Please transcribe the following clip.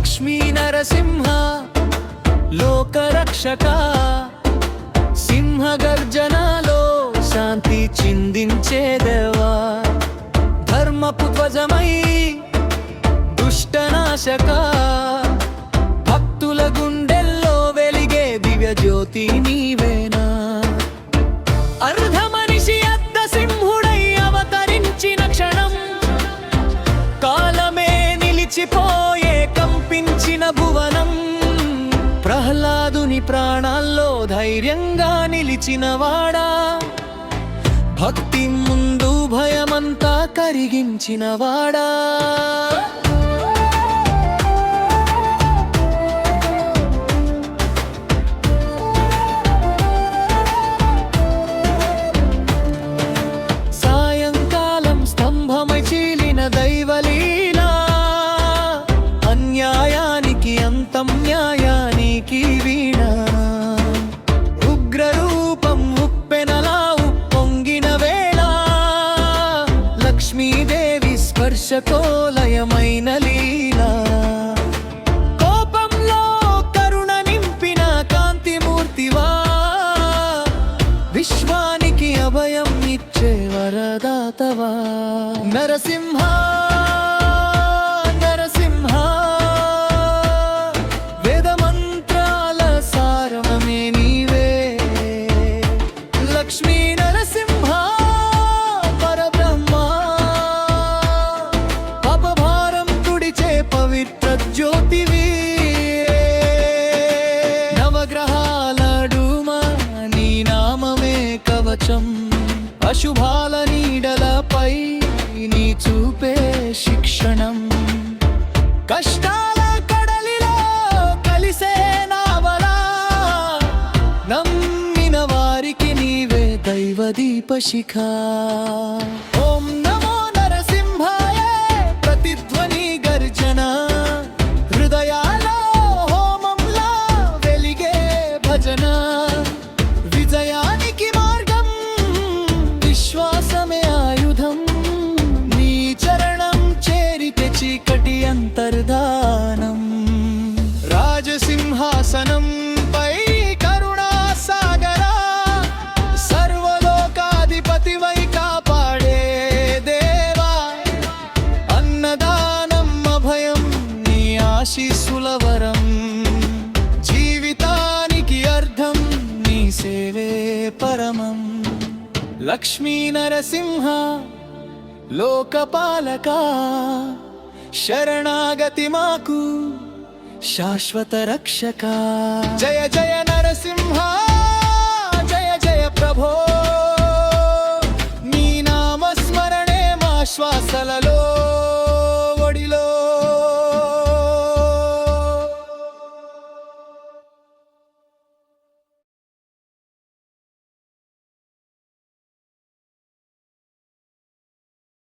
లక్ష్మీ నరసింహ లోకరక్షక సింహ గర్జనలో శాంతి చిందించేదేవా ధర్మపు ధ్వజమై దుష్టనాశక భక్తుల గుండెల్లో వెలిగే దివ్య జ్యోతిని నీ ప్రాణాల్లో ధైర్యంగా నిలిచినవాడా? భక్తి ముందు భయమంతా కరిగించిన నీకి వీణ. ఉగ్రరూపం ఉప్పెనలా ఉప్పొంగిన వేళ. లక్ష్మీదేవి స్పర్శకోలయమైన లీలా. కోపంలో కరుణ నింపిన కాంతిమూర్తివా. విశ్వానికి అభయం ఇచ్చే వరదాతవా. నరసింహా. జ్యోతివి నవగ్రహాలడుమా నీ నామమే కవచం. అశుభాల నీడలపై నీ చూపే శిక్షణం. కష్టాల కడలిలో కలిసే నావలా నమ్మిన వారికి నీవే దైవ దీపశిఖ చీకటి అంతర్ధానం. రాజసింహాసనం పై కరుణా సాగరా సర్వలోకాధిపతివై కాపాడే దేవా. అన్నదానం అభయం నీ ఆశీస్సుల జీవితానికి అర్థం నీ సేవే పరమం. లక్ష్మీ నరసింహ లోకపాలక. శరణాగతి మాకు శాశ్వత రక్షక. జయ జయ నరసింహ జయ జయ ప్రభో. నీ నామస్మరణే మా శ్వాసలలో.